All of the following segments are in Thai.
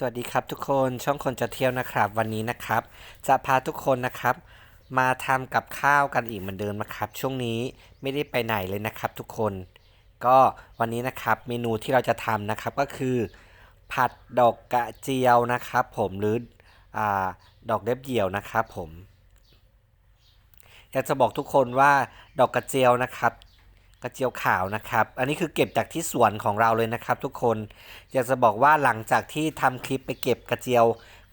สวัสดีครับทุกคนช่องคนจะเที่ยวนะครับ วันนี้นะครับ จะพาทุกคนนะครับ มาทำกับข้าวกันอีกเหมือนเดิมนะครับ ช่วงนี้ไม่ได้ไปไหนเลยนะครับทุกคน ก็วันนี้นะครับเมนูที่เราจะทำนะครับก็คือ ผัดดอกกระเจียวนะครับ ผมหรืออดอกเล็บเหยี่ยวนะครับ ผมอยากจะบอกทุกคนว่าดอกกระเจียวนะครับ กระเจียวขาวนะครับ อันนี้คือเก็บจากที่สวนของเราเลยนะครับ ทุกคน อยากจะบอกว่าหลังจากที่ทำคลิปไปเก็บกระเจียว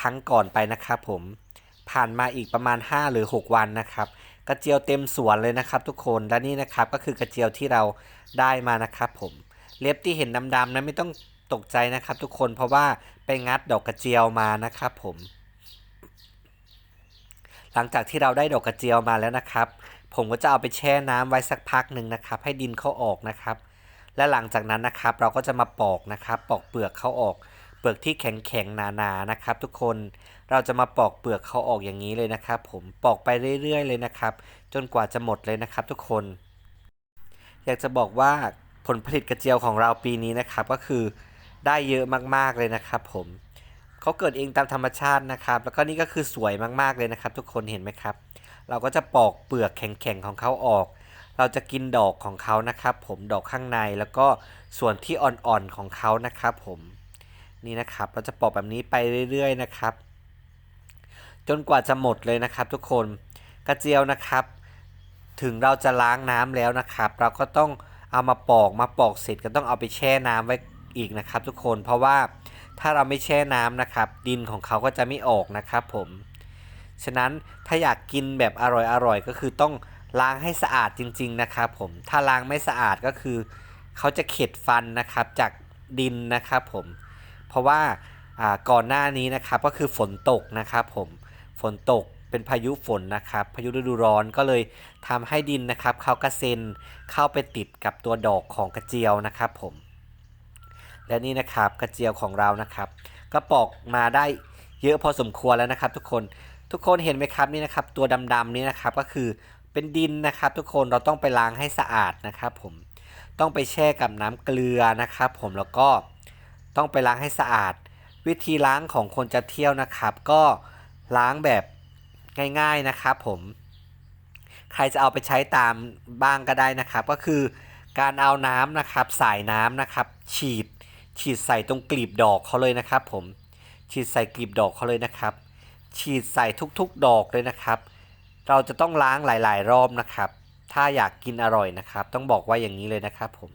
ครั้งก่อนไปนะครับผม ผ่านมาอีกประมาณ 5 หรือ 6 วันนะครับ กระเจียวเต็มสวนเลยนะครับ ทุกคน และนี่นะครับก็คือกระเจียวที่เราได้มานะครับผม เล็บที่เห็นดำๆนั้นไม่ต้องตกใจนะครับ ทุกคน เพราะว่าไปงัดดอกกระเจียวมานะครับผม หลังจากที่เราได้ดอกกระเจียวมาแล้วนะครับ ผมก็จะเอาไปแช่น้ำไว้สักพักหนึ่งนะครับ ให้ดินเขาออกนะครับ และหลังจากนั้นนะครับ เราก็จะมาปอกนะครับ ปอกเปลือกเขาออก เปลือกที่แข็งๆหนาๆนะครับ ทุกคนเราจะมาปอกเปลือกเขาออกอย่างนี้เลยนะครับ ผมปอกไปเรื่อยๆ เลยนะครับ จนกว่าจะหมดเลยนะครับ ทุกคน อยากจะบอกว่าผลผลิตกระเจียวของเราปีนี้นะครับ ก็คือได้เยอะมากๆเลยนะครับผมเขาเกิดเองตามธรรมชาตินะครับ แล้วก็นี่ก็คือสวยมากๆเลยนะครับ ทุกคนเห็นไหมครับ เราก็จะปอกเปลือกแข็งๆของเขาออก เราจะกินดอกของเขานะครับ ผมดอกข้างในแล้วก็ส่วนที่อ่อนๆของเขานะครับ ผมนี่นะครับ เราจะปอกแบบนี้ไปเรื่อย ๆ นะครับ จนกว่าจะหมดเลยนะครับ ทุกคนกระเจียวนะครับ ถึงเราจะล้างน้ำแล้วนะครับ เราก็ต้องเอามาปอกมาปอกเสร็จก็ต้องเอาไปแช่น้ำไว้อีกนะครับ ทุกคนเพราะว่าถ้าเราไม่แช่น้ำนะครับ ดินของเขาก็จะไม่ออกนะครับ ผม ฉะนั้นถ้าอยากกินแบบอร่อยๆก็คือต้องล้างให้สะอาดจริง ๆ นะครับผมถ้าล้างไม่สะอาดก็คือ เขาจะเข็ดฟันนะครับจากดินนะครับผม เพราะว่าก่อนหน้านี้นะครับก็คือฝนตกนะครับผมฝนตกเป็นพายุฝนนะครับ พายุฤดูร้อนก็เลยทำให้ดินนะครับเขากระเซ็นเข้าไปติดกับตัวดอกของกระเจียวนะครับผม และนี่นะครับกระเจียวของเรานะครับ ก็ปอกมาได้เยอะพอสมควรแล้วนะครับ ทุกคน ทุกคนเห็นไหมครับนี่นะครับ ตัวดำๆนี่นะครับก็คือเป็นดินนะครับ ทุกคนเราต้องไปล้างให้สะอาดนะครับผมต้องไปแช่กับน้ำเกลือนะครับผมแล้วก็ต้องไปล้างให้สะอาด วิธีล้างของคนจะเที่ยวนะครับ ก็ล้างแบบง่ายๆนะครับผมใครจะเอาไปใช้ตามบ้างก็ได้นะครับ ก็คือการเอาน้ำนะครับสายน้ำนะครับ ฉีดฉีดใส่ตรงกลีบดอกเขาเลยนะครับ ผมฉีดใส่กลีบดอกเขาเลยนะครับ ฉีดใส่ทุกๆดอกเลยนะครับ เราจะต้องล้างหลายๆ รอบนะครับ ถ้าอยากกินอร่อยนะครับ ต้องบอกว่าอย่างนี้เลยนะครับผม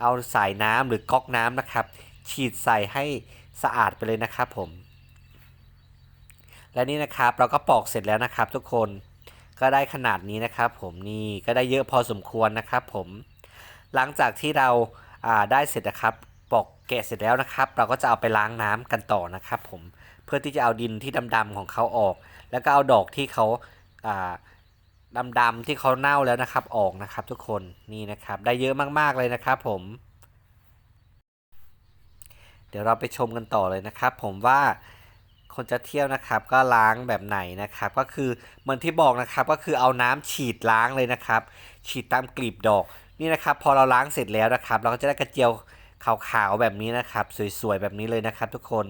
เอาสายน้ำหรือก๊อกน้ำนะครับ ฉีดใส่ให้สะอาดไปเลยนะครับผม และนี่นะครับเราก็ปอกเสร็จแล้วนะครับ ทุกคนก็ได้ขนาดนี้นะครับ ผมนี่ก็ได้เยอะพอสมควรนะครับผม หลังจากที่เราาได้เสร็จนะครับปอกแกะเสร็จแล้วนะครับ เราก็จะเอาไปล้างน้ำกันต่อนะครับ ผม พื่อที่จะเอาดินที่ดำๆของเขาออก แล้วก็เอาดอกที่เขาอ่าดำๆที่เขาเน่าแล้วนะครับออกนะครับ ทุกคนนี่นะครับ ได้เยอะมากๆเลยนะครับ ผม เดี๋ยวเราไปชมกันต่อเลยนะครับ ผมว่าคนจะเที่ยวนะครับ ก็ล้างแบบไหนนะครับ ก็คือเหมือนที่บอกนะครับ ก็คือเอาน้ำฉีดล้างเลยนะครับ ฉีดตามกลีบดอกนี่นะครับ พอเราล้างเสร็จแล้วนะครับ เราก็จะได้กระเจียวขาวๆแบบนี้นะครับ สวยๆแบบนี้เลยนะครับ ทุกคน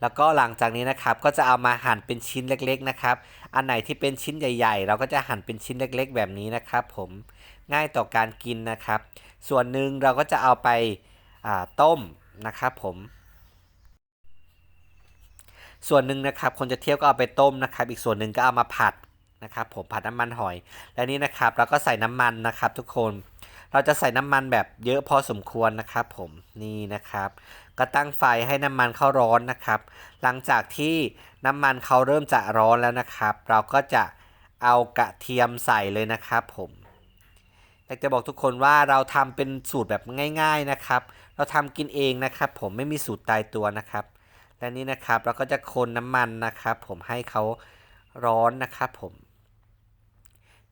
แล้วก็หลังจากนี้นะครับก็จะเอามาหั่นเป็นชิ้นเล็กๆนะครับ อันไหนที่เป็นชิ้นใหญ่ ๆ เราก็จะหั่นเป็นชิ้นเล็ก ๆ แบบนี้นะครับ ผมง่ายต่อการกินนะครับ ส่วนหนึ่งเราก็จะเอาไปาต้มนะครับ ผม ส่วนหนึ่งนะครับ คนจะเที่ยวก็เอาไปต้มนะครับ อีกส่วนหนึ่งก็เอามาผัดนะครับ ผมผัดน้ำมันหอย และนี่นะครับเราก็ใส่น้ำมันนะครับ ทุกคน เราจะใส่น้ำมันแบบเยอะพอสมควรนะครับผมนี่นะครับ ก็ตั้งไฟให้น้ำมันเข้าร้อนนะครับ หลังจากที่น้ำมันเขาเริ่มจะร้อนแล้วนะครับ เราก็จะเอากระเทียมใส่เลยนะครับผมอยากจะบอกทุกคนว่าเราทำเป็นสูตรแบบง่าย ๆนะครับ เราทำกินเองนะครับ ผมไม่มีสูตรตายตัวนะครับ และนี่นะครับเราก็จะคนน้ำมันนะครับ ผมให้เขาร้อนนะครับผม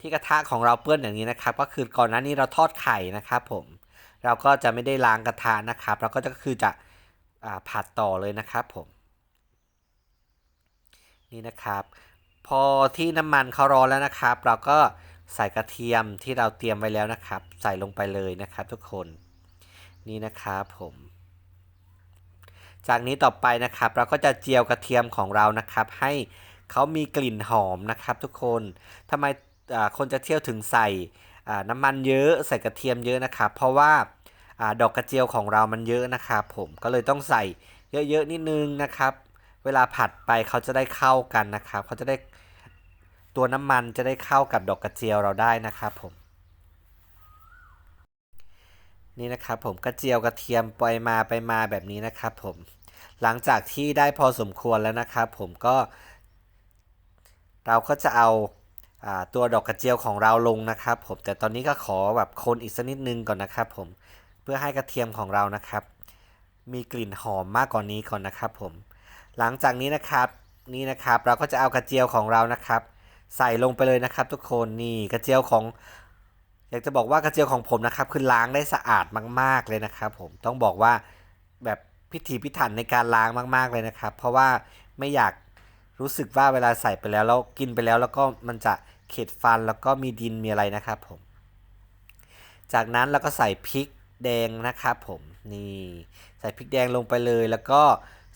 ที่กระทะของเราเปื้อนอย่างนี้นะครับ ก็คือก่อนหน้านี้เราทอดไข่นะครับผมเราก็จะไม่ได้ล้างกระทะนะครับ เราก็จะคือจะผัดต่อเลยนะครับผมนี่นะครับ พอที่น้ำมันเขาร้อนแล้วนะครับ เราก็ใส่กระเทียมที่เราเตรียมไว้แล้วนะครับ ใส่ลงไปเลยนะครับ ทุกคนนี่นะครับผมจากนี้ต่อไปนะครับ เราก็จะเจียวกระเทียมของเรานะครับ ให้เขามีกลิ่นหอมนะครับ ทุกคนทำไม คนจะเที่ยวถึงใส่น้ำมันเยอะใส่กระเทียมเยอะนะครับ เพราะว่าอดอกกระเจียวของเรามันเยอะนะครับผมก็เลยต้องใส่เยอะๆนิดนึงนะครับ เวลาผัดไปเขาจะได้เข้ากันนะครับเขาจะได้ตัวน้ำมันจะได้เข้ากับดอกกระเจียวเราได้นะครับผมนี่นะครับผมกระเจียวกระเทียมไปมาไปมาแบบนี้นะครับผมหลังจากที่ได้พอสมควรแล้วนะครับผมก็ เราก็จะเอา ตัวดอกกระเจียวของเราลงนะครับผมแต่ตอนนี้ก็ขอแบบคนอีกสักนิดนึงก่อนนะครับผมเพื่อให้กระเทียมของเรานะครับ มีกลิ่นหอมมากกว่านนี้ก่อนนะครับผมหลังจากนี้นะครับนี่นะครับเราก็จะเอากระเจียวของเรานะครับ ใส่ลงไปเลยนะครับ ทุกคนนี่กระเจียวของ อยากจะบอกว่ากระเจียวของผมนะครับ คือล้างได้สะอาดมาก ๆเลยนะครับ ผมต้องบอกว่าแบบพิถีพิถันในการล้างมาก ๆเลยนะครับ เพราะว่าไม่อยากรู้สึกว่าเวลาใส่ไปแล้วแล้วกินไปแล้วแล้วก็มันจะ เข็ดฟันแล้วก็มีดินมีอะไรนะครับผม จากนั้นเราก็ใส่พริกแดงนะครับผมนี่ใส่พริกแดงลงไปเลย แล้วก็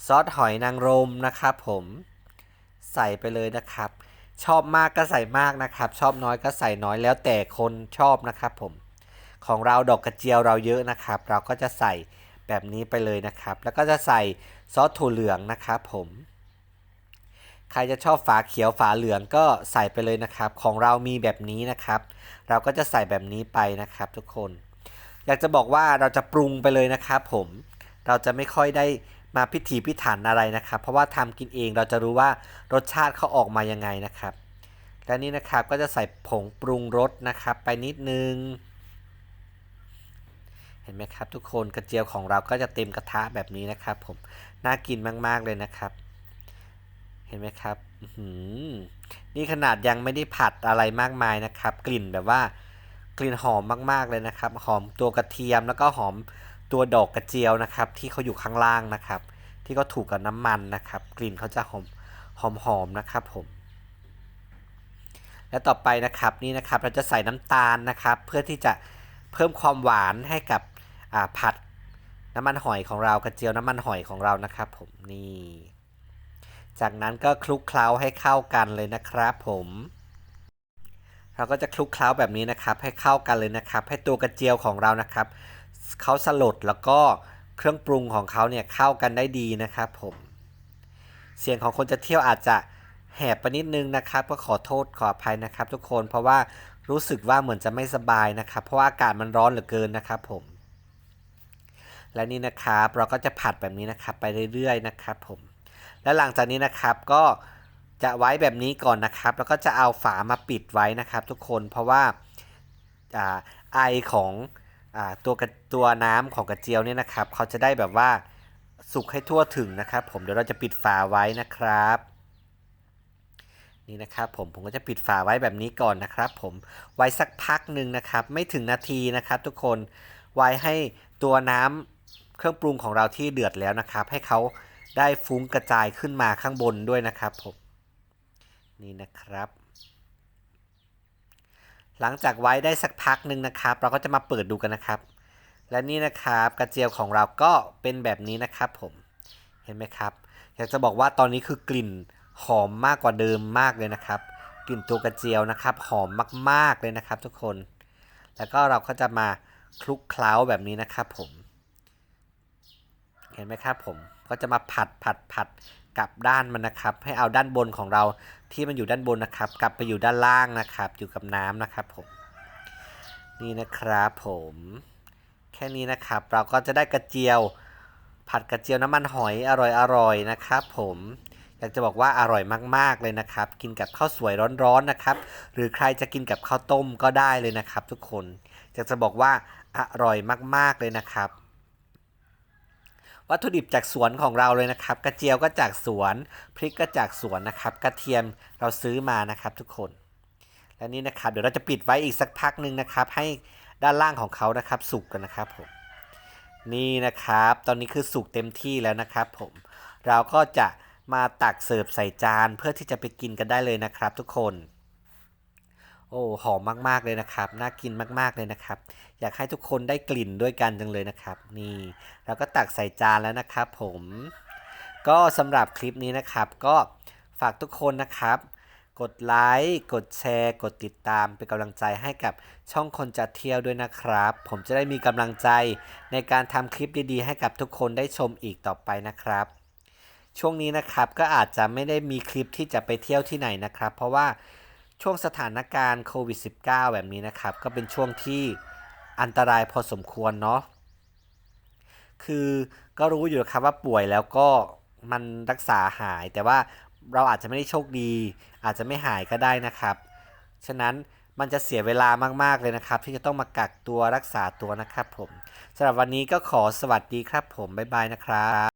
ซอสหอยนางรมนะครับผมใส่ไปเลยนะครับ ชอบมากก็ใส่มากนะครับ ชอบน้อยก็ใส่น้อยแล้วแต่คนชอบนะครับผมของเราดอกกระเจียวเราเยอะนะครับ เราก็จะใส่แบบนี้ไปเลยนะครับ แล้วก็จะใส่ซอสถั่วเหลืองนะครับผม ใครจะชอบฝาเขียวฝาเหลืองก็ใส่ไปเลยนะครับ ของเรามีแบบนี้นะครับ เราก็จะใส่แบบนี้ไปนะครับ ทุกคน อยากจะบอกว่าเราจะปรุงไปเลยนะครับผม เราจะไม่ค่อยได้มาพิถีพิถันอะไรนะครับ เพราะว่าทำกินเองเราจะรู้ว่ารสชาติเขาออกมายังไงนะครับ และนี่นะครับก็จะใส่ผงปรุงรสนะครับ ไปนิดนึง เห็นไหมครับ ทุกคนกระเจียวของเราก็จะเต็มกระทะแบบนี้นะครับ ผม น่ากินมาก ๆเลยนะครับ เห็นไหมครับอื้อหือนี่ขนาดยังไม่ได้ผัดอะไรมากมายนะครับ กลิ่นแบบว่ากลิ่นหอมมากๆเลยนะครับ หอมตัวกระเทียมแล้วก็หอมตัวดอกกระเจียวนะครับ ที่เขาอยู่ข้างล่างนะครับ ที่เขาถูกกับน้ำมันนะครับ กลิ่นเขาจะหอมหอมหอมนะครับผม และต่อไปนะครับนี่นะครับเราจะใส่น้ำตาลนะครับ เพื่อที่จะเพิ่มความหวานให้กับผัดน้ำมันหอยของเรากระเจียวน้ำมันหอยของเรานะครับ ผมนี่ จากนั้นก็คลุกเคล้าให้เข้ากันเลยนะครับผมเราก็จะคลุกเคล้าแบบนี้นะครับ ให้เข้ากันเลยนะครับ ให้ตัวกระเจียวของเรานะครับเขาสลดแล้วก็เครื่องปรุงของเขาเนี่ยเข้ากันได้ดีนะครับผมเสียงของคนจะเที่ยวอาจจะแหบไปนิดนึงนะครับ ก็ขอโทษขออภัยนะครับ ทุกคนเพราะว่ารู้สึกว่าเหมือนจะไม่สบายนะครับ เพราะว่าอากาศมันร้อนเหลือเกินนะครับผมและนี่นะครับเราก็จะผัดแบบนี้นะครับไปเรื่อยๆนะครับผม และหลังจากนี้นะครับก็จะไว้แบบนี้ก่อนนะครับ แล้วก็จะเอาฝามาปิดไว้นะครับทุกคนเพราะว่าอไอของอตัวตัวน้ำของกระเจียวเนี่ยนะครับเขาจะได้แบบว่าสุกให้ทั่วถึงนะครับ ผมเดี๋ยวเราจะปิดฝาไว้นะครับนี่นะครับผมผมก็จะปิดฝาไว้แบบนี้ก่อนนะครับ ผมไว้สักพักหนึ่งนะครับ ไม่ถึงนาทีนะครับ ทุกคนไว้ให้ตัวน้ำเครื่องปรุงของเราที่เดือดแล้วนะครับ ให้เขา ได้ฟุ้งกระจายขึ้นมาข้างบนด้วยนะครับผมนี่นะครับ หลังจากไว้ได้สักพักหนึ่งนะครับ เราก็จะมาเปิดดูกันนะครับ และนี่นะครับกระเจียวของเราก็เป็นแบบนี้นะครับผมเห็นไหมครับ อยากจะบอกว่าตอนนี้คือกลิ่นหอมมากกว่าเดิมมากเลยนะครับ กลิ่นตัวกระเจียวนะครับ หอมมากๆเลยนะครับ ทุกคน แล้วก็เราก็จะมาคลุกเคล้าแบบนี้นะครับผม เห็นไหมครับผม ก็จะมาผัดผัดผัดกลับด้านมันนะครับ ให้เอาด้านบนของเราที่มันอยู่ด้านบนนะครับ กลับไปอยู่ด้านล่างนะครับ อยู่กับน้ำนะครับผมนี่นะครับผมแค่นี้นะครับ เราก็จะได้กระเจียว ผัดกระเจียวน้ำมันหอยอร่อยๆนะครับผมอยากจะบอกว่าอร่อยมากๆเลยนะครับ กินกับข้าวสวยร้อนๆนะครับ หรือใครจะกินกับข้าวต้มก็ได้เลยนะครับ ทุกคนอยากจะบอกว่าอร่อยมากๆเลยนะครับ วัตถุดิบจากสวนของเราเลยนะครับ กระเจียวก็จากสวน พริกก็จากสวนนะครับ กระเทียมเราซื้อมานะครับทุกคน และนี่นะครับเดี๋ยวเราจะปิดไว้อีกสักพักหนึ่งนะครับ ให้ด้านล่างของเขานะครับสุกกันนะครับผม นี่นะครับ ตอนนี้คือสุกเต็มที่แล้วนะครับ ผม เราก็จะมาตักเสิร์ฟใส่จานเพื่อที่จะไปกินกันได้เลยนะครับ ทุกคน โอ้หอมมากๆเลยนะครับ น่ากินมากๆเลยนะครับ อยากให้ทุกคนได้กลิ่นด้วยกันจังเลยนะครับ นี่แล้วก็ตักใส่จานแล้วนะครับ ผม ก็สำหรับคลิปนี้นะครับ ก็ฝากทุกคนนะครับ กดไลค์กดแชร์ กดติดตามเป็นกำลังใจให้กับช่องคนจะเที่ยวด้วยนะครับ ผมจะได้มีกำลังใจในการทำคลิปดีๆ ให้กับทุกคนได้ชมอีกต่อไปนะครับช่วงนี้นะครับก็อาจจะไม่ได้มีคลิปที่จะไปเที่ยวที่ไหนนะครับ เพราะว่า ช่วงสถานการณ์โควิด -19 แบบนี้นะครับ ก็เป็นช่วงที่อันตรายพอสมควรเนาะคือก็รู้อยู่นะครับว่าป่วยแล้วก็มันรักษาหาย แต่ว่าเราอาจจะไม่ได้โชคดี อาจจะไม่หายก็ได้นะครับ ฉะนั้นมันจะเสียเวลามาก ๆ เลยนะครับ ที่จะต้องมากักตัวรักษาตัวนะครับผมสำหรับวันนี้ก็ขอสวัสดีครับผม บ๊ายบายนะครับ